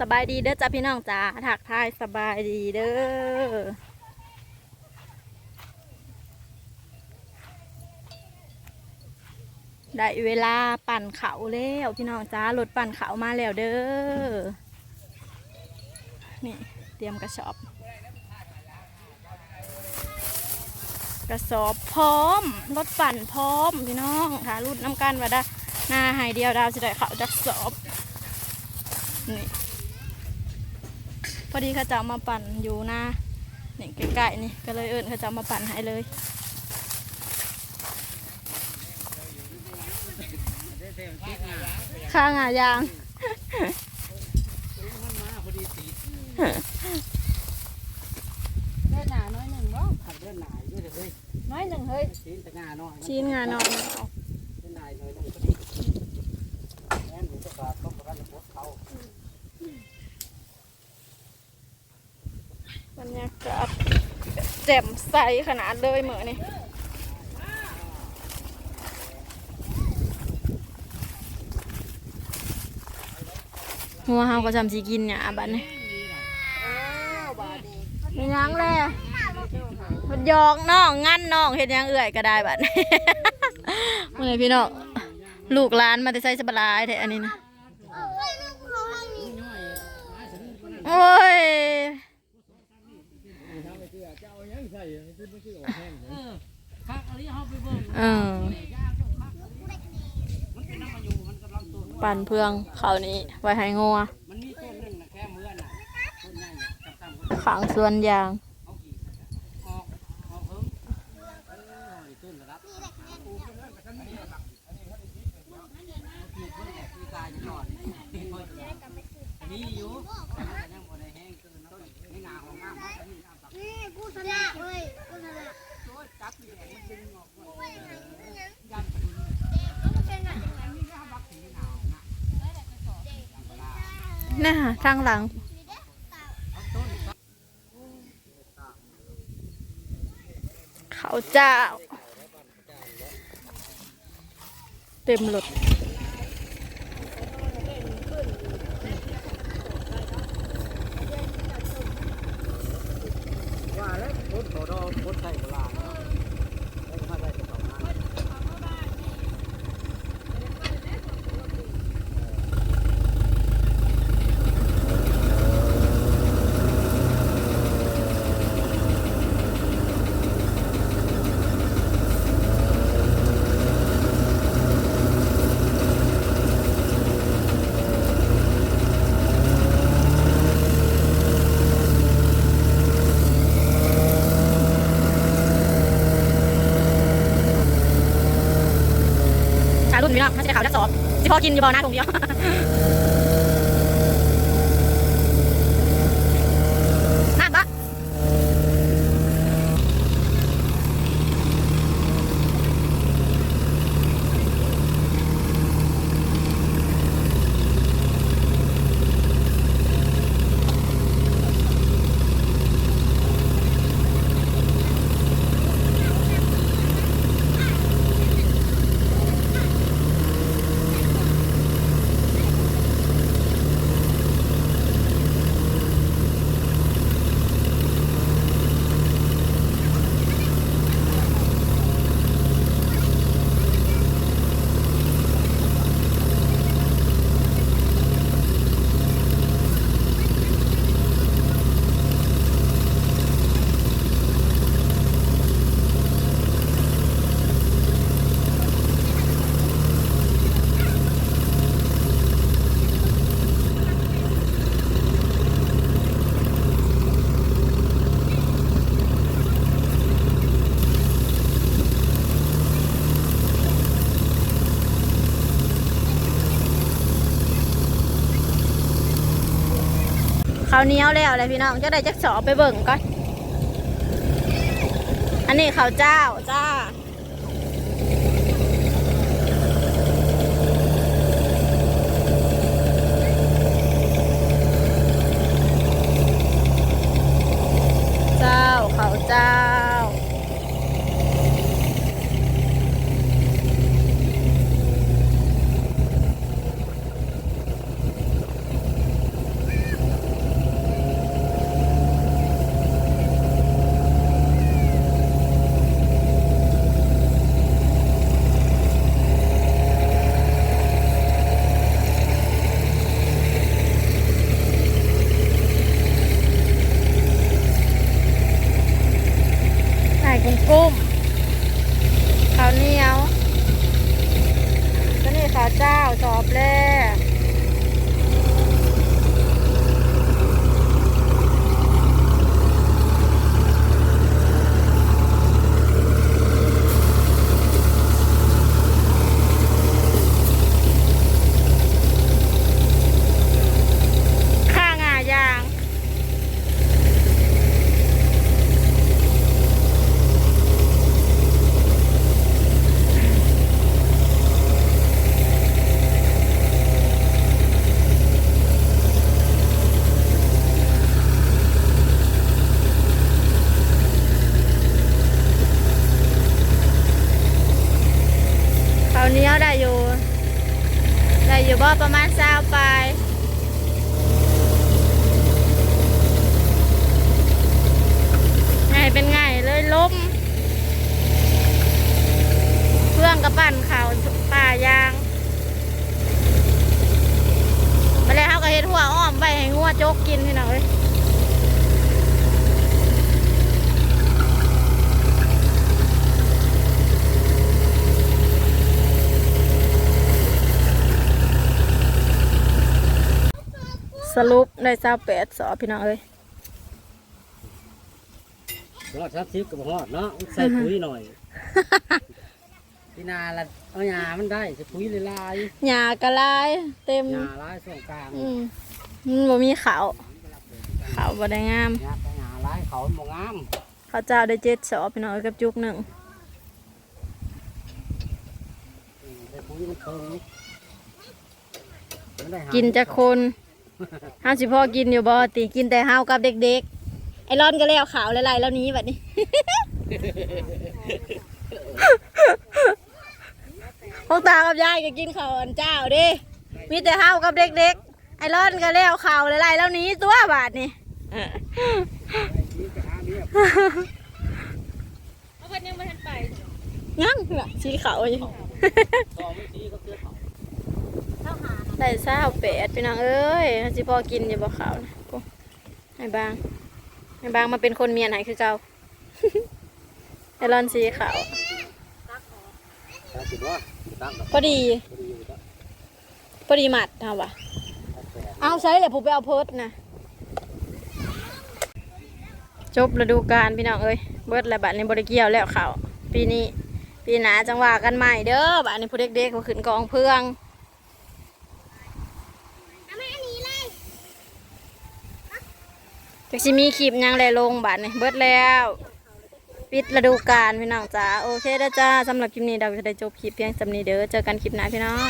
สบายดีเด้อจ้าพี่น้องจ้าถักทายสบายดีเด้อได้เวลาปั่นเขาแล้วพี่น้องจ้ารถปั่นเขามาแล้วเด้อนี่เตรียมกระสอบ กระสอบพร้อมรถปั่นพร้อมพี่น้องค่ะรุ่นน้ำกันว่าได้หน้าหายเดียวดาวสิได้เขาจักสอบนี่ อดีเขาจะเอามาปั่นอยู่หน้านี่ใกล้ๆนี่ก็เลยเอิญเขาจะเอามาปั่นให้เลยข้างหายางเดินหนาน้อยหนึ่งบ่ขับเดินหนาอยู่เลยเฮ้ยน้อยหนึ่งเฮ้ยชิ้นตะงาหน่อยชิ้นงานอน เดินหนาหน่อยหนึ่งพอดีแม่นอยู่ตะกาต้องประกันรถเขา บรรยากาศแจ่มใสขนาดเลยเหมือนี่หัวเฮาก็จำสีกินเนี่ยบัดนี้านนี้มีหยังเลยมันยอกน้องงั้นน้องเห็นยังเอื่อยก็ได้บัดนี้มื่อไงพี่น้องลูกหลานมาแต่ใส่สบายแท้อันนี้นะโอ้ย คักอะไรเขาไปเบิ่งเออปั่นเพื่องเขานี้ไว้ให้งัวมันมีต้นหนึงนะแค่เมื่อน่ะต้นใหญ่กับตำกับขังสวนยางออกออกเพิ่งต้นระดับนี่อยู่ยังบ่ได้แห้งต้นต้นไม่งาของงามนี่งามปัก นี่กูชนะเว้ยกูชนะ โอ้ยจับนี่แหละมันดึงออกว่า น่าทางหลัง เขาเจ้า เต็มรถว่าแล้วพ้นโดอพ้นใส่โบราณเนาะแล้วก็มาได้สองงาน ชารุ่นพี่น้องไม่ใช้ขาวจักสอบที่พอกินอยู่บ่อน้าตรงเดียว ข้าวเหนียวแล้วเลยพี่น้องจะได้จักสอไปเบิ่งก่อน อันนี้ข้าวเจ้าจ้า home. บ่ประมาณเศร้าไปไงเป็นไงเลยล้มเครื่องกระปั่นเขาป่ายางไปเล้วเขาก็เห็นหัวอ้อมไปให้งัวโจกกินที่หน่อย สรุปได้ซาแปดสอบพี่น้องเอ้ยรอดครับซิปกับหอดเนาะใส่ปุ๋ยหน่อยพี่นาละเอาหญ้ามันได้ใส่ปุ๋ยลายหญ้ากระลายเต็มๆหญ้าลายส่วนกลางอืมมันบ่มีขาวขาวบ่ได้งามหญ้าไปหญ้าลายเขาบ่งามข้าวเจ้าได้เจ็ดสอบพี่น้องเอ้ยกับจุกหนึ่งอืมใส่ปุ๋ยมันเพิ่งมันได้หากินจากคน ห้าสิพ่อกินอยู่บ่ติกินแต่ห้าวกับเด็กๆ ไอรอนก็แล้วขาวหลายๆแล้วหนี้แบบนี้ พวกตากับยายก็กินข้าวอันเจ้าเดิ มีแต่ห้าวกับเด็กๆ ไอรอนก็แล้วขาวหลายๆแล้วหนี้ตัวบาทนี่เอาคนยังไม่ทันไปงั้งน่ะสีขาวอยู่ต่อ ไม่ดีก็คือเขาเข้าหาได้เศร้าแปดพี่น้องเอ้ยห้าสิพ่อกินอยู่บ่ขาวนะโอ้ให้บางให้บางมาเป็นคนเมียไหนคือเก่าไอรอนสีขาวแต่คิดว่าตั้งกับพอดีพอดีอยู่แล้วพอดีหมัดเอาวะแต่เอาใช้เลยผมไปเอาเพิร์ดนะจบฤดูกาลพี่น้องเอ้ยเบิดแล้วบัดนี้บริเกี่ยวแล้วเขาวปีนี้ ปีหน้าจังหวะกันใหม่เด้อบัดนี้ผู้เด็กๆมาขึ้นกองเพื่อง จากสิมีคลิปยังไรลงบัดนี่เบิดแล้ว ปิดฤดูกาลพี่น้องจ้าโอเคเด้อจ้าสำหรับคลิปนี้เราจะได้จบคลิปเพียงสำนี้เด้อเจอกันคลิปหน้าพี่น้อง